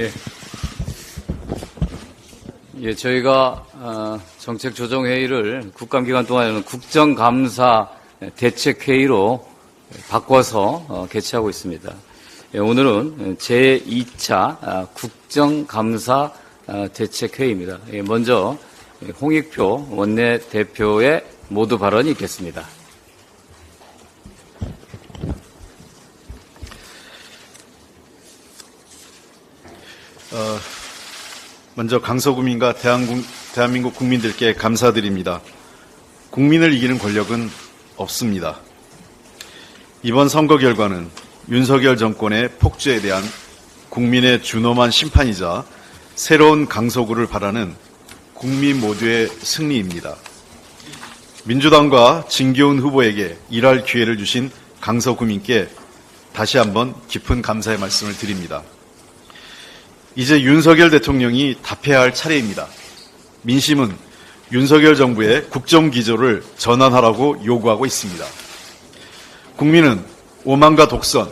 예. 예, 저희가 어, 정책 조정 회의를 국감 기간 동안에는 국정감사 대책 회의로 바꿔서 어, 개최하고 있습니다. 예, 오늘은 제 2차 아, 국정감사 아, 대책 회의입니다. 예, 먼저 홍익표 원내 대표의 모두 발언이 있겠습니다. 먼저 강서구민과 대한민국 국민들께 감사드립니다. 국민을 이기는 권력은 없습니다. 이번 선거 결과는 윤석열 정권의 폭주에 대한 국민의 준엄한 심판이자 새로운 강서구를 바라는 국민 모두의 승리입니다. 민주당과 진기훈 후보에게 일할 기회를 주신 강서구민께 다시 한번 깊은 감사의 말씀을 드립니다. 이제 윤석열 대통령이 답해야 할 차례입니다. 민심은 윤석열 정부의 국정 기조를 전환하라고 요구하고 있습니다. 국민은 오만과 독선,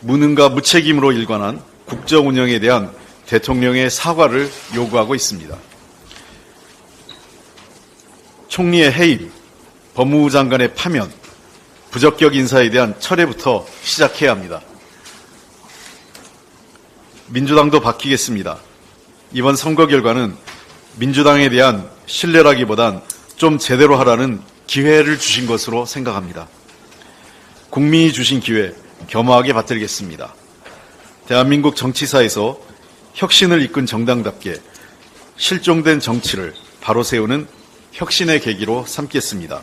무능과 무책임으로 일관한 국정 운영에 대한 대통령의 사과를 요구하고 있습니다. 총리의 해임, 법무부 장관의 파면, 부적격 인사에 대한 철회부터 시작해야 합니다. 민주당도 바뀌겠습니다. 이번 선거 결과는 민주당에 대한 신뢰라기보단 좀 제대로 하라는 기회를 주신 것으로 생각합니다. 국민이 주신 기회 겸허하게 받들겠습니다. 대한민국 정치사에서 혁신을 이끈 정당답게 실종된 정치를 바로 세우는 혁신의 계기로 삼겠습니다.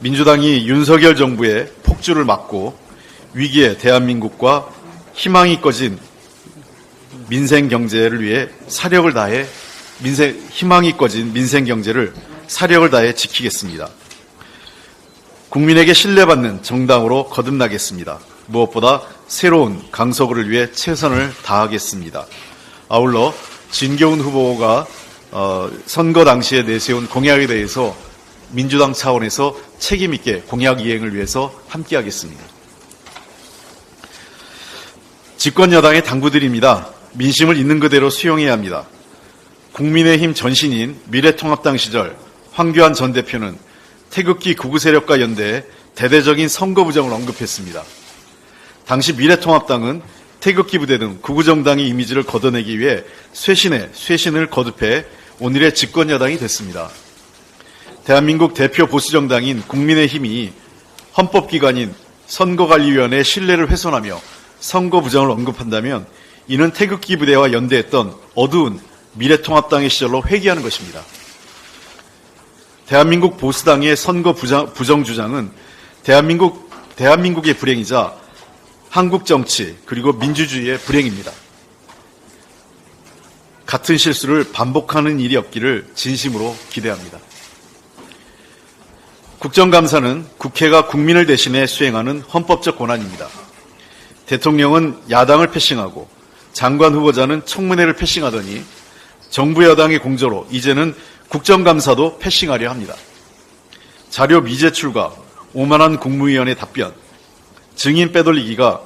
민주당이 윤석열 정부의 폭주를 막고 위기에 대한민국과 희망이 꺼진 민생 경제를 위해 사력을 다해 민생 희망이 꺼진 민생 경제를 사력을 다해 지키겠습니다. 국민에게 신뢰받는 정당으로 거듭나겠습니다. 무엇보다 새로운 강서구를 위해 최선을 다하겠습니다. 아울러 진교훈 후보가 어, 선거 당시에 내세운 공약에 대해서 민주당 차원에서 책임 있게 공약 이행을 위해서 함께하겠습니다. 집권 여당의 당부드립니다. 민심을 있는 그대로 수용해야 합니다. 국민의힘 전신인 미래통합당 시절 황교안 전 대표는 태극기 구구 세력과 연대해 대대적인 선거 부정을 언급했습니다. 당시 미래통합당은 태극기 부대 등 구구정당의 이미지를 걷어내기 위해 쇄신에 쇄신을 거듭해 오늘의 집권 여당이 됐습니다. 대한민국 대표 보수정당인 국민의힘이 헌법기관인 선거관리위원회의 신뢰를 훼손하며 선거 부정을 언급한다면 이는 태극기 부대와 연대했던 어두운 미래통합당의 시절로 회귀하는 것입니다. 대한민국 보수당의 선거 부정, 주장은 대한민국, 대한민국의 불행이자 한국 정치 그리고 민주주의의 불행입니다. 같은 실수를 반복하는 일이 없기를 진심으로 기대합니다. 국정감사는 국회가 국민을 대신해 수행하는 헌법적 권한입니다. 대통령은 야당을 패싱하고 장관 후보자는 청문회를 패싱하더니 정부 여당의 공조로 이제는 국정감사도 패싱하려 합니다. 자료 미제출과 오만한 국무위원의 답변, 증인 빼돌리기가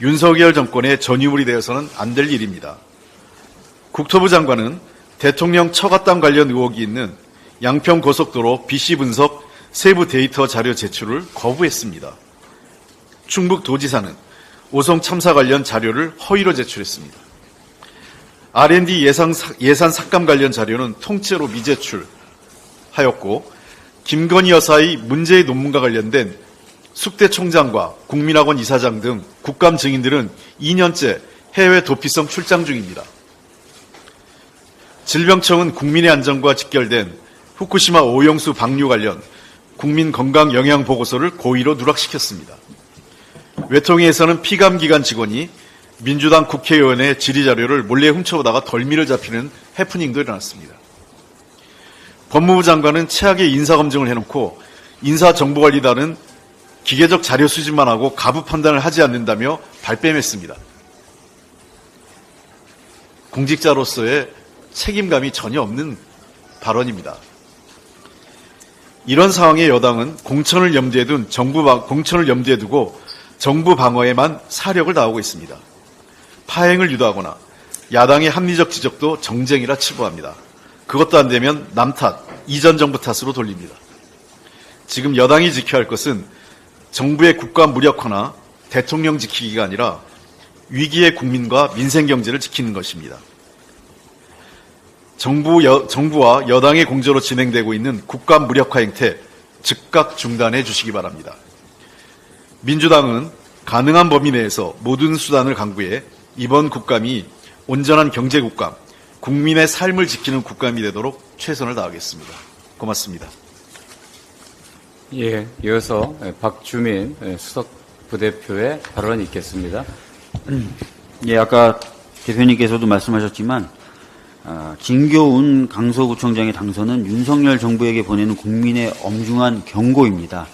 윤석열 정권의 전유물이 되어서는 안 될 일입니다. 국토부 장관은 대통령 처갓당 관련 의혹이 있는 양평 고속도로 BC 분석 세부 데이터 자료 제출을 거부했습니다. 충북 도지사는 오송 참사 관련 자료를 허위로 제출했습니다. R&D 예산, 삭- 예산 삭감 관련 자료는 통째로 미제출하였고 김건희 여사의 문제의 논문과 관련된 숙대 총장과 국민학원 이사장 등 국감 증인들은 2년째 해외 도피성 출장 중입니다. 질병청은 국민의 안전과 직결된 후쿠시마 오염수 방류 관련 국민 건강 영향 보고서를 고의로 누락시켰습니다. 외통위에서는 피감기관 직원이 민주당 국회의원의 질의자료를 몰래 훔쳐오다가 덜미를 잡히는 해프닝도 일어났습니다. 법무부 장관은 최악의 인사검증을 해놓고 인사정보관리단은 기계적 자료 수집만 하고 가부 판단을 하지 않는다며 발뺌했습니다. 공직자로서의 책임감이 전혀 없는 발언입니다. 이런 상황에 여당은 공천을 염두에 둔 정부 방- 공천을 염두에 두고 정부 방어에만 사력을 다하고 있습니다. 파행을 유도하거나 야당의 합리적 지적도 정쟁이라 치부합니다. 그것도 안 되면 남 탓, 이전 정부 탓으로 돌립니다. 지금 여당이 지켜야 할 것은 정부의 국가 무력화나 대통령 지키기가 아니라 위기의 국민과 민생 경제를 지키는 것입니다. 정부 여- 정부와 여당의 공조로 진행되고 있는 국가 무력화 행태 즉각 중단해 주시기 바랍니다. 민주당은 가능한 범위 내에서 모든 수단을 강구해 이번 국감이 온전한 경제 국감, 국민의 삶을 지키는 국감이 되도록 최선을 다하겠습니다. 고맙습니다. 예, 이어서 예, 박주민 예, 수석 부대표의 발언이 있겠습니다. 예, 아까 대표님께서도 말씀하셨지만 아, 진교훈 강서구청장의 당선은 윤석열 정부에게 보내는 국민의 엄중한 경고입니다.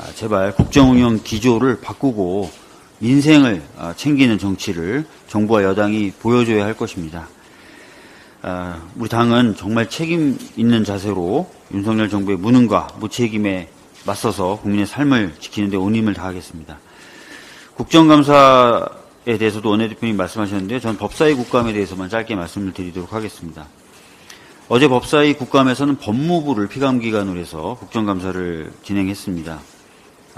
아, 제발 국정운영 기조를 바꾸고 민생을 아, 챙기는 정치를 정부와 여당이 보여줘야 할 것입니다. 아, 우리 당은 정말 책임 있는 자세로 윤석열 정부의 무능과 무책임에 맞서서 국민의 삶을 지키는 데 온 힘을 다하겠습니다. 국정감사에 대해서도 원내대표님 말씀하셨는데요. 저는 법사위 국감에 대해서만 짧게 말씀을 드리도록 하겠습니다. 어제 법사위 국감에서는 법무부를 피감기관으로 해서 국정감사를 진행했습니다.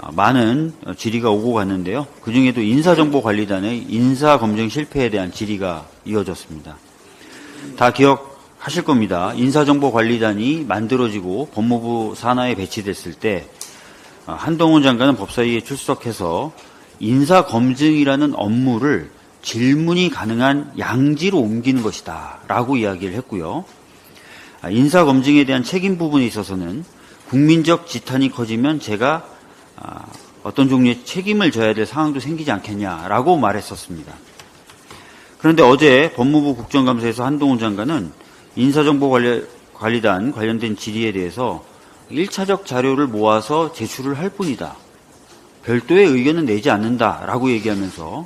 아, 많은 어, 질의가 오고 갔는데요. 그 중에도 인사정보관리단의 인사검증 실패에 대한 질의가 이어졌습니다. 다 기억하실 겁니다. 인사정보관리단이 만들어지고 법무부 산하에 배치됐을 때 아, 한동훈 장관은 법사위에 출석해서 인사검증이라는 업무를 질문이 가능한 양지로 옮기는 것이다 라고 이야기를 했고요. 아, 인사검증에 대한 책임 부분에 있어서는 국민적 지탄이 커지면 제가 아, 어떤 종류의 책임을 져야 될 상황도 생기지 않겠냐라고 말했었습니다. 그런데 어제 법무부 국정감사에서 한동훈 장관은 인사정보관리단 관련된 질의에 대해서 1차적 자료를 모아서 제출을 할 뿐이다. 별도의 의견은 내지 않는다라고 얘기하면서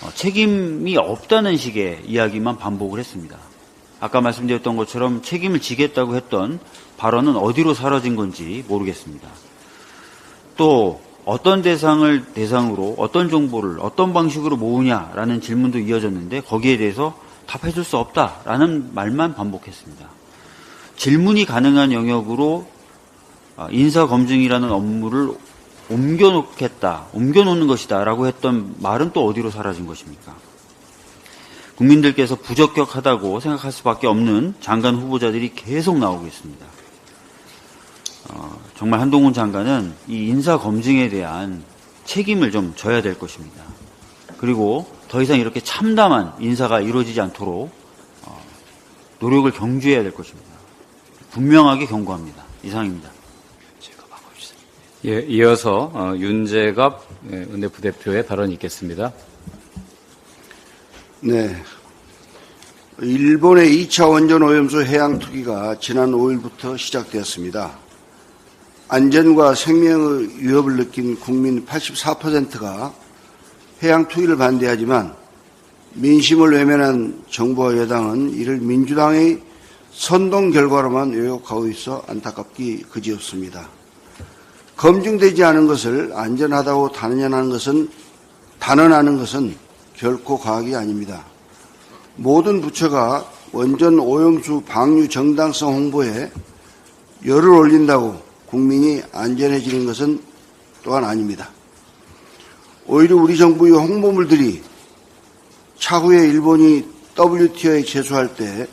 어, 책임이 없다는 식의 이야기만 반복을 했습니다. 아까 말씀드렸던 것처럼 책임을 지겠다고 했던 발언은 어디로 사라진 건지 모르겠습니다. 또 어떤 대상을 대상으로 어떤 정보를 어떤 방식으로 모으냐라는 질문도 이어졌는데 거기에 대해서 답해 줄 수 없다라는 말만 반복했습니다. 질문이 가능한 영역으로 아, 인사 검증이라는 업무를 옮겨놓겠다, 옮겨놓는 것이다 라고 했던 말은 또 어디로 사라진 것입니까? 국민들께서 부적격하다고 생각할 수밖에 없는 장관 후보자들이 계속 나오고 있습니다. 어, 정말 한동훈 장관은 이 인사 검증에 대한 책임을 좀 져야 될 것입니다. 그리고 더 이상 이렇게 참담한 인사가 이루어지지 않도록 어, 노력을 경주해야 될 것입니다. 분명하게 경고합니다. 이상입니다. 예, 이어서 어, 윤재갑 예, 은혜 부대표의 발언이 있겠습니다. 네. 일본의 2차 원전 오염수 해양 투기가 지난 5일부터 시작되었습니다. 안전과 생명의 위협을 느낀 국민 84%가 해양 투기를 반대하지만 민심을 외면한 정부와 여당은 이를 민주당의 선동 결과로만 왜곡하고 있어 안타깝기 그지없습니다. 검증되지 않은 것을 안전하다고 단언하는 것은 단언하는 것은 결코 과학이 아닙니다. 모든 부처가 원전 오염수 방류 정당성 홍보에 열을 올린다고 국민이 안전해지는 것은 또한 아닙니다. 오히려 우리 정부의 홍보물들이 차후에 일본이 WTO에 제소할 때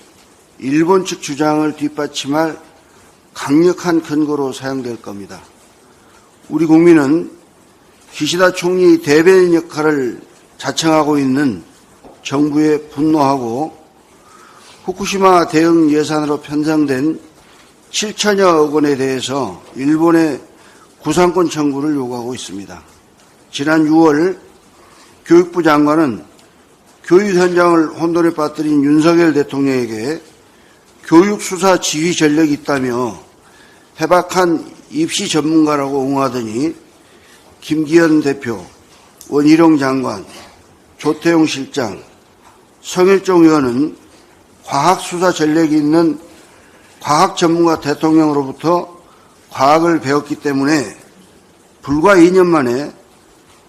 일본 측 주장을 뒷받침할 강력한 근거로 사용될 겁니다. 우리 국민은 기시다 총리 대변인 역할을 자청하고 있는 정부에 분노하고 후쿠시마 대응 예산으로 편성된 7천여억 원에 대해서 일본의 구상권 청구를 요구하고 있습니다. 지난 6월 교육부 장관은 교육 현장을 혼돈에 빠뜨린 윤석열 대통령에게 교육 수사 지휘 전력이 있다며 해박한 입시 전문가라고 옹호하더니 김기현 대표, 원희룡 장관, 조태용 실장, 성일종 의원은 과학 수사 전력이 있는 과학 전문가 대통령으로부터 과학을 배웠기 때문에 불과 2년 만에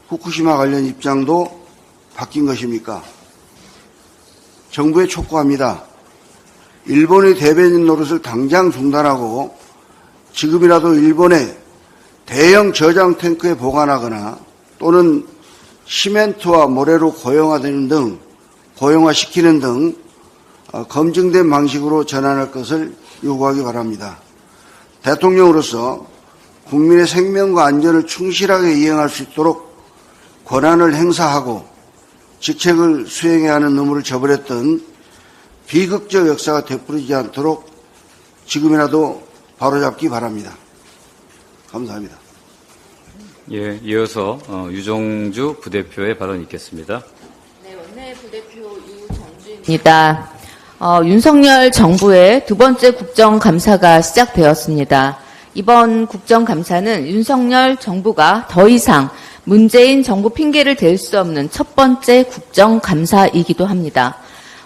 후쿠시마 관련 입장도 바뀐 것입니까? 정부에 촉구합니다. 일본의 대변인 노릇을 당장 중단하고 지금이라도 일본에 대형 저장 탱크에 보관하거나 또는 시멘트와 모래로 고용화되는 등 고용화시키는 등 어, 검증된 방식으로 전환할 것을 요구하기 바랍니다. 대통령으로서 국민의 생명과 안전을 충실하게 이행할 수 있도록 권한을 행사하고 직책을 수행해야 하는 의무를 저버렸던 비극적 역사가 되풀이지 않도록 지금이라도 바로잡기 바랍니다. 감사합니다. 예, 이어서 어, 유정주 부대표의 발언이 있겠습니다. 네, 원내 부대표 유정주입니다. 어, 윤석열 정부의 두 번째 국정감사가 시작되었습니다. 이번 국정감사는 윤석열 정부가 더 이상 문재인 정부 핑계를 댈 수 없는 첫 번째 국정감사이기도 합니다.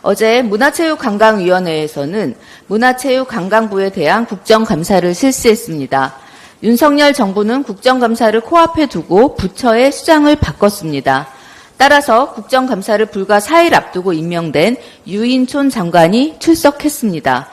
어제 문화체육관광위원회에서는 문화체육관광부에 대한 국정감사를 실시했습니다. 윤석열 정부는 국정감사를 코앞에 두고 부처의 수장을 바꿨습니다. 따라서 국정감사를 불과 4일 앞두고 임명된 유인촌 장관이 출석했습니다.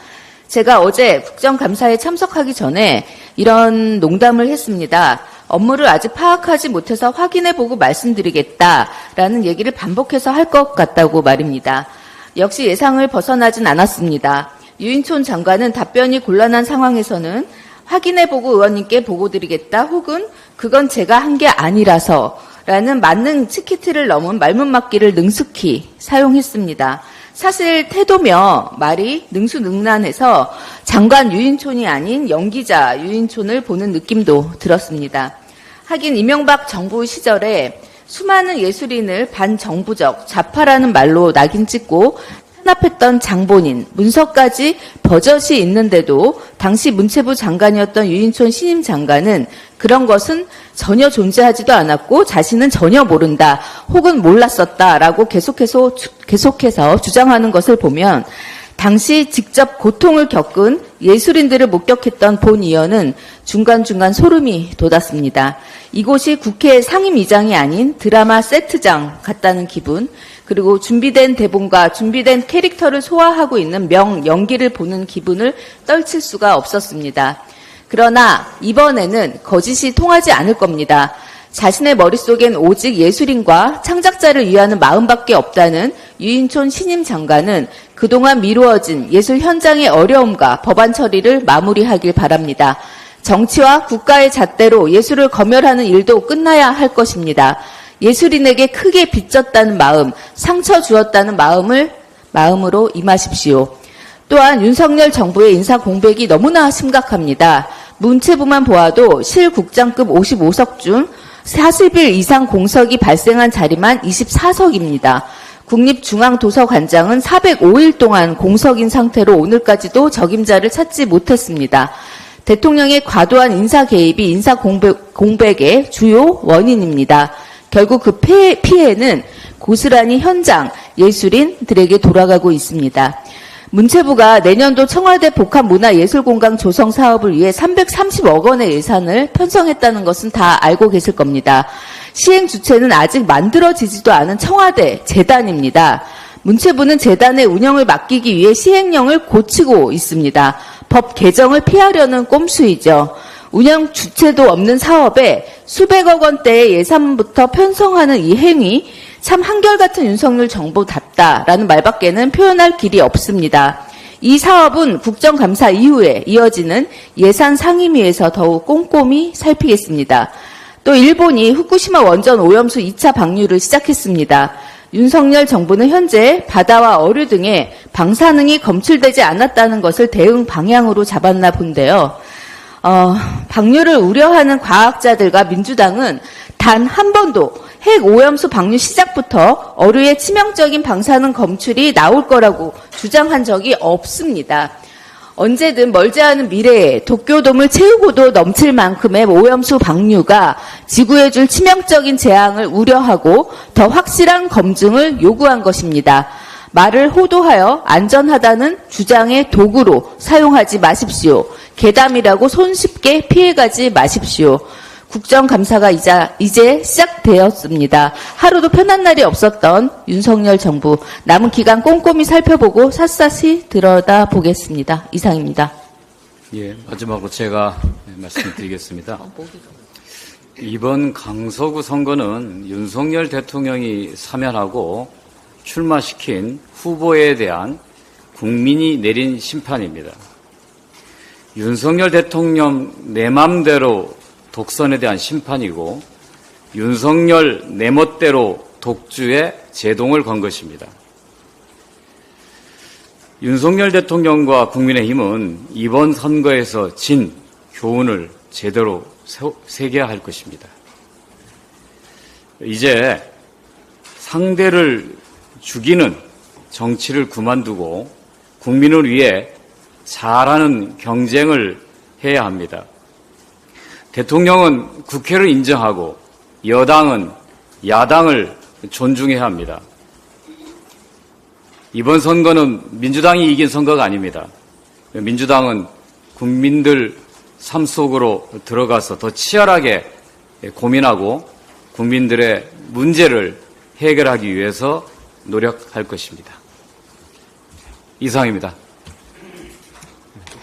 제가 어제 국정감사에 참석하기 전에 이런 농담을 했습니다. 업무를 아직 파악하지 못해서 확인해보고 말씀드리겠다라는 얘기를 반복해서 할 것 같다고 말입니다. 역시 예상을 벗어나진 않았습니다. 유인촌 장관은 답변이 곤란한 상황에서는 확인해보고 의원님께 보고드리겠다 혹은 그건 제가 한 게 아니라서 라는 만능 치키트를 넘은 말문맞기를 능숙히 사용했습니다. 사실 태도며 말이 능수능란해서 장관 유인촌이 아닌 연기자 유인촌을 보는 느낌도 들었습니다. 하긴 이명박 정부 시절에 수많은 예술인을 반정부적 좌파라는 말로 낙인 찍고 탄압했던 장본인, 문서까지 버젓이 있는데도 당시 문체부 장관이었던 유인촌 신임 장관은 그런 것은 전혀 존재하지도 않았고 자신은 전혀 모른다 혹은 몰랐었다라고 계속해서, 계속해서 주장하는 것을 보면 당시 직접 고통을 겪은 예술인들을 목격했던 본 의원은 중간중간 소름이 돋았습니다. 이곳이 국회 상임위장이 아닌 드라마 세트장 같다는 기분, 그리고 준비된 대본과 준비된 캐릭터를 소화하고 있는 명 연기를 보는 기분을 떨칠 수가 없었습니다. 그러나 이번에는 거짓이 통하지 않을 겁니다. 자신의 머릿속엔 오직 예술인과 창작자를 위하는 마음밖에 없다는 유인촌 신임 장관은 그동안 미루어진 예술 현장의 어려움과 법안 처리를 마무리하길 바랍니다. 정치와 국가의 잣대로 예술을 검열하는 일도 끝나야 할 것입니다. 예술인에게 크게 빚졌다는 마음, 상처 주었다는 마음을 마음으로 임하십시오. 또한 윤석열 정부의 인사 공백이 너무나 심각합니다. 문체부만 보아도 실국장급 55석 중 40일 이상 공석이 발생한 자리만 24석입니다. 국립중앙도서관장은 405일 동안 공석인 상태로 오늘까지도 적임자를 찾지 못했습니다. 대통령의 과도한 인사 개입이 인사 공백, 공백의 주요 원인입니다. 결국 그 피해, 피해 는 고스란히 현장 예술인들에게 돌아가고 있습니다. 문체부가 내년도 청와대 복합문화예술공간 조성 사업을 위해 330억 원의 예산을 편성했다는 것은 다 알고 계실 겁니다. 시행 주체는 아직 만들어지지도 않은 청와대 재단입니다. 문체부는 재단의 운영을 맡기기 위해 시행령을 고치고 있습니다. 법 개정을 피하려는 꼼수이죠. 운영 주체도 없는 사업에 수백억 원대의 예산부터 편성하는 이 행위 참 한결같은 윤석열 정부답다라는 말밖에는 표현할 길이 없습니다. 이 사업은 국정감사 이후에 이어지는 예산 상임위에서 더욱 꼼꼼히 살피겠습니다. 또 일본이 후쿠시마 원전 오염수 2차 방류를 시작했습니다. 윤석열 정부는 현재 바다와 어류 등의 방사능이 검출되지 않았다는 것을 대응 방향으로 잡았나 본데요. 어, 방류를 우려하는 과학자들과 민주당은 단 한 번도 핵 오염수 방류 시작부터 어류에 치명적인 방사능 검출이 나올 거라고 주장한 적이 없습니다. 언제든 멀지 않은 미래에 도쿄돔을 채우고도 넘칠 만큼의 오염수 방류가 지구에 줄 치명적인 재앙을 우려하고 더 확실한 검증을 요구한 것입니다. 말을 호도하여 안전하다는 주장의 도구로 사용하지 마십시오. 괴담이라고 손쉽게 피해가지 마십시오. 국정감사가 이자, 이제 시작되었습니다. 하루도 편한 날이 없었던 윤석열 정부 남은 기간 꼼꼼히 살펴보고 샅샅이 들여다보겠습니다. 이상입니다. 예, 마지막으로 제가 말씀드리겠습니다. 이번 강서구 선거는 윤석열 대통령이 사면하고 출마시킨 후보에 대한 국민이 내린 심판입니다. 윤석열 대통령 내 맘대로 독선에 대한 심판이고 윤석열 내 멋대로 독주에 제동을 건 것입니다. 윤석열 대통령과 국민의힘은 이번 선거에서 진 교훈을 제대로 세- 새겨야 할 것입니다. 이제 상대를 죽이는 정치를 그만두고 국민을 위해 잘하는 경쟁을 해야 합니다. 대통령은 국회를 인정하고 여당은 야당을 존중해야 합니다. 이번 선거는 민주당이 이긴 선거가 아닙니다. 민주당은 국민들 삶 속으로 들어가서 더 치열하게 고민하고 국민들의 문제를 해결하기 위해서 노력할 것입니다. 이상입니다.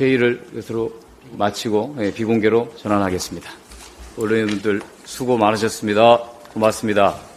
회의를 이것으로 마치고 예, 비공개로 전환하겠습니다. 언론인분들 수고 많으셨습니다. 고맙습니다.